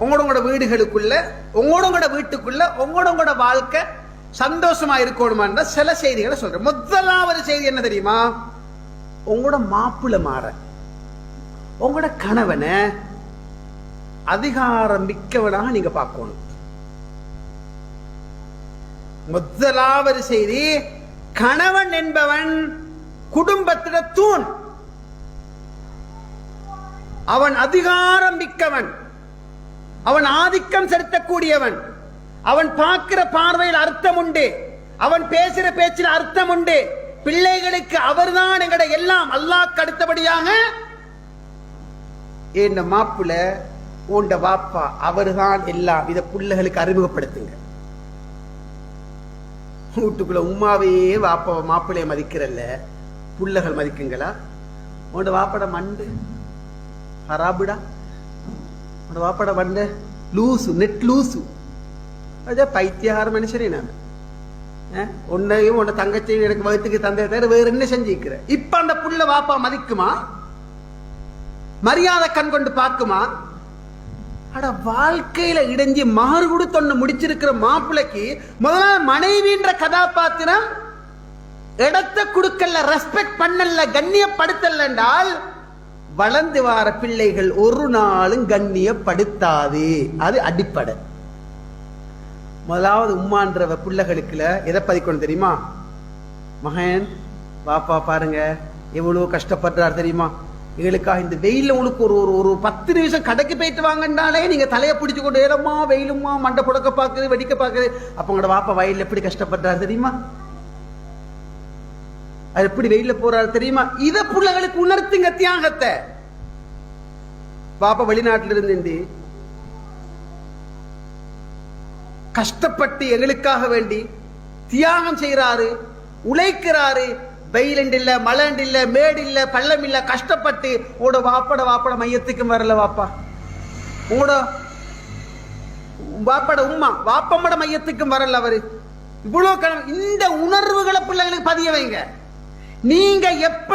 உங்களோட உங்களோட வீடுகளுக்குள்ள உங்களோட வீட்டுக்குள்ள உங்களோட உங்களோட வாழ்க்கை சந்தோஷமா இருக்கணுமான்ற சில செய்திகளை சொல்றேன். முதலாவது செய்தி என்ன தெரியுமா? உங்களோட மாப்பிள்ள மாற. உங்களோட கணவனை அதிகாரம் மிக்கவனாக நீங்க பார்க்கணும். முதலாவது செய்தி கணவன் என்பவன் குடும்பத்திட தூண். அவன் அதிகாரம் மிக்கவன். அவன் ஆதிக்கம் செலுத்தக்கூடியவன். அவன் பார்க்கிற பார்வையில் அர்த்தம் உண்டு. அவன் பேசுற பேச்சில் அர்த்தம் உண்டு. பிள்ளைகளுக்கு அவர்தான் எங்கட எல்லாம் அல்லாஹ் அடுத்தபடியாக என்ன மாப்பிள்ள உண்ட வாப்பா அவர்தான் எல்லாம் இத பிள்ளைகளுக்கு அறிமுகப்படுத்துங்க. வீட்டுக்குள்ள உமாவையே வாப்பா மாப்பிள்ளைய மதிக்கிறல்ல. புள்ளகள் மதிக்குங்களா? உன்னோட வாப்பட மண்டு ஹராபுடா? உன்னோட வாப்பட வந்து லூசு நெட் லூசு அதே பைத்தியகார மனுஷனே நான் உன்னையும் உன்னை தங்கச்சியும் எனக்கு வகுத்துக்கு தந்தை தவிர வேற என்ன செஞ்சிருக்கிற இப்ப அந்த புள்ள வாப்பா மதிக்குமா மரியாதை கண் கொண்டு பார்க்குமா அட வாழ்க்கையில இடைஞ்சி மாறு கொடுத்தொன்னு முடிச்சிருக்கிற மாப்பிள்ளைக்கு முதல்ல மனைவின்ற கதாபாத்திரம் இடத்தை கொடுக்கல ரெஸ்பெக்ட் பண்ணல கண்ணியப்படுத்தல என்றால் வளர்ந்து வார பிள்ளைகள் ஒரு நாளும் கண்ணியப்படுத்தாது. அது அடிப்படை. முதலாவது உம்மான்றவ பிள்ளைகளுக்குல எதை பதிக்கணும் தெரியுமா? மகன் பாப்பா பாருங்க எவ்வளவு கஷ்டப்படுறார் தெரியுமா? எங்களுக்காக இந்த வெயில உங்களுக்கு ஒரு ஒரு ஒரு பத்து நிமிஷம் கடைக்கு போயிட்டு வாங்கன்னாலே நீங்க தலையை பிடிச்சு கொண்டு ஏறமா வெயிலுமா மண்டை புடக்க பாக்குது வெடிக்க பாக்குது. அப்ப உங்களோட வாப்பா வயல்ல எப்படி கஷ்டப்படுறாரு தெரியுமா? அது எப்படி வெயில போறாரு தெரியுமா? இத பிள்ளைகளுக்கு உணர்த்துங்க தியாகத்தை. பாப்பா வெளிநாட்டில இருந்து கஷ்டப்பட்டு எங்களுக்காக வேண்டி தியாகம் செய்யறாரு உழைக்கிறாரு. வெயில் இல்ல மழை இல்ல மேடு இல்ல பள்ளம் இல்ல கஷ்டப்பட்டு. உங்களோட வாப்பட வாப்பட மையத்துக்கும் வரல வாப்பா. உங்களோட வாப்பட உம்மா வாப்பம்மட மையத்துக்கும் வரல அவரு. இவ்வளவு இந்த உணர்வுகளை பிள்ளைங்களுக்கு பதிய வைங்க. நீங்க எப்ப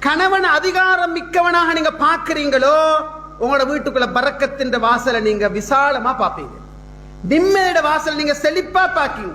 கணவன் அதிகாரம் மிக்கவனாக நீங்க பாக்குறீங்களோ உங்களோட வீட்டுக்குள்ள பறக்கத்தின் வாசலை நீங்க விசாலமா பாப்பீங்க நிம்மதியோட வாசலை நீங்க செழிப்பா பாக்கீங்க